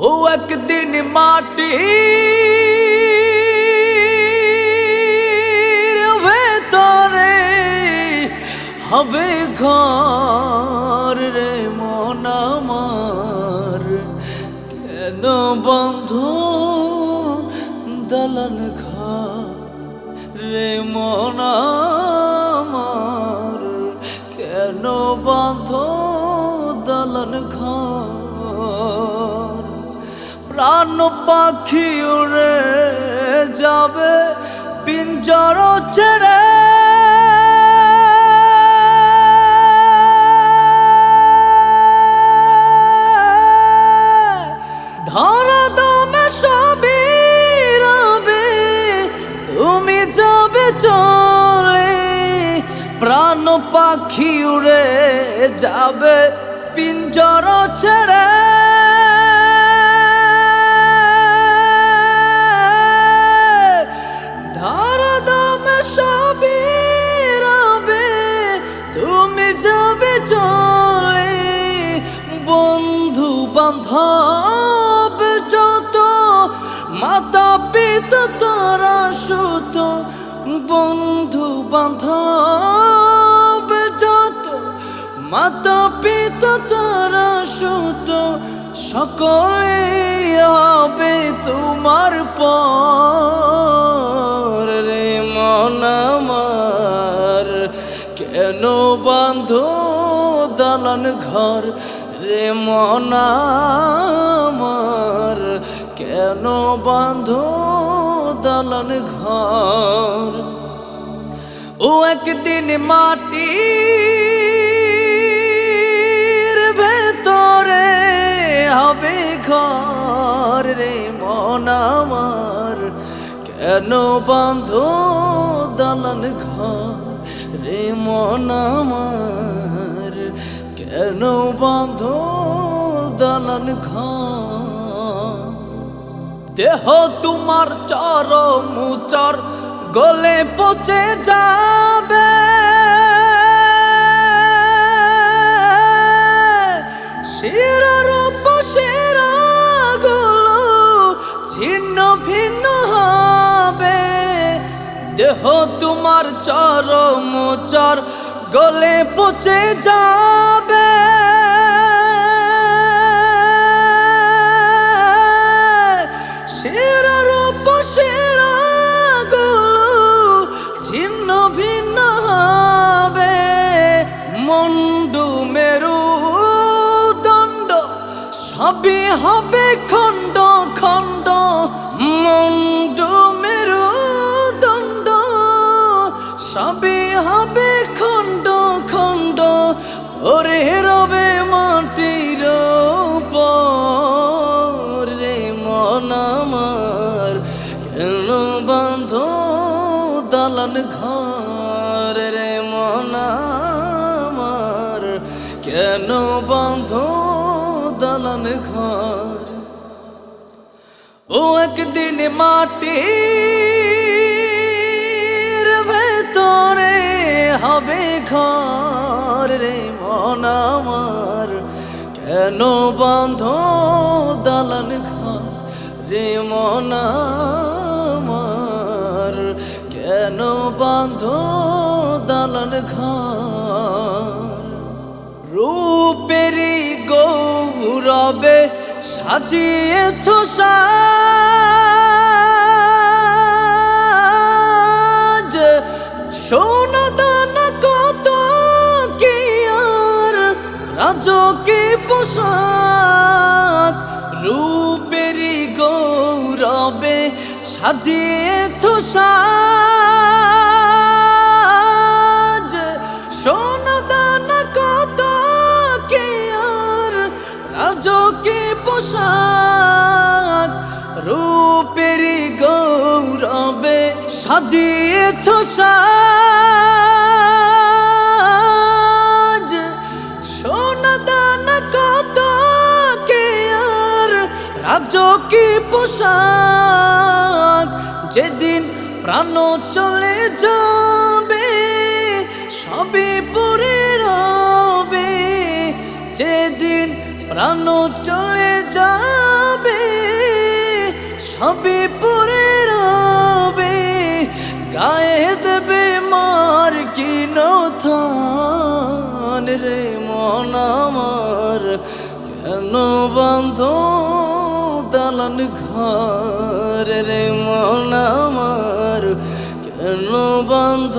ও একদিন মাটি ভেতরে হবে ঘর রে মন আমার কেন বন্ধ দলন ঘর রে মন প্রাণ পাখি উড়ে যাবে পিঞ্জর ছেড়ে। দমে পাখি উড়ে যাবে পিঞ্জর ছেড়ে। যাবে চলে বন্ধু বান্ধব যত মাতা পিতা তারা সুত বন্ধু বান্ধব যত মাতা পিতা তারা সুত সকলে হবে তোমার পর কেন বাঁধো দালান ঘর রে মন আমার কেন বাঁধো দালান ঘর? ও একদিন মাটির ভেতরে হবে ঘর রে মন আমার কেন বাঁধো দালান ঘর? রে মন আমার কেন বাঁধ দালান ঘর? দেহ তোমার চর মুচর গলে পচে যাবে দেহ তোমার চরম চর গলে পচে যাবে। হবে হবে খণ্ড খণ্ড, ওরে রবে মাটির রে মন আমার কেন বাঁধ দালান ঘর, রে মন আমার কেন বাঁধ দালান ঘর? ও একদিন মাটির ভেতরে হবে ঘর রে মন আমার? কেন বাঁধ দালান ঘর রে মন আমার? কেন বাঁধ দালান ঘর? রূপেরি গৌরবে সাজিয়েছ সাজ সাজিয়েছ সাজ সোনা দানা কত কে আর রাজকে পোশাক। রূপেরি গৌরবে সাজিয়ে সাজ প্রাণ চলে যাবে, সবই পরে রবে। যেদিন প্রাণ চলে যাবে, সবই পরে রবে। গায়ে দেবে মার কি নথান রে মন আমার। কেন বন্ধ দালান ঘর রে মন আমার? কেন বন্ধ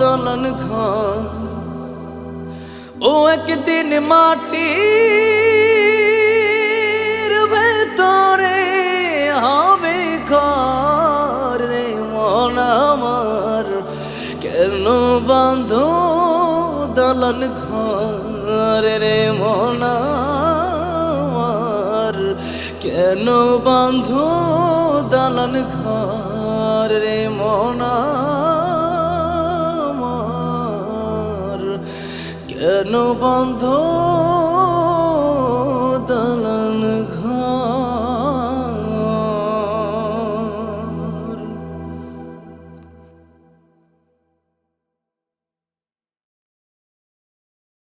দালান ঘর ও একদিন মাটির ভেতরে হবে ঘর রে মন আমার। কেন বাঁধ দলন ঘর রে মন কেন বাঁধ দলন ঘর রে মন কেন বন্ধ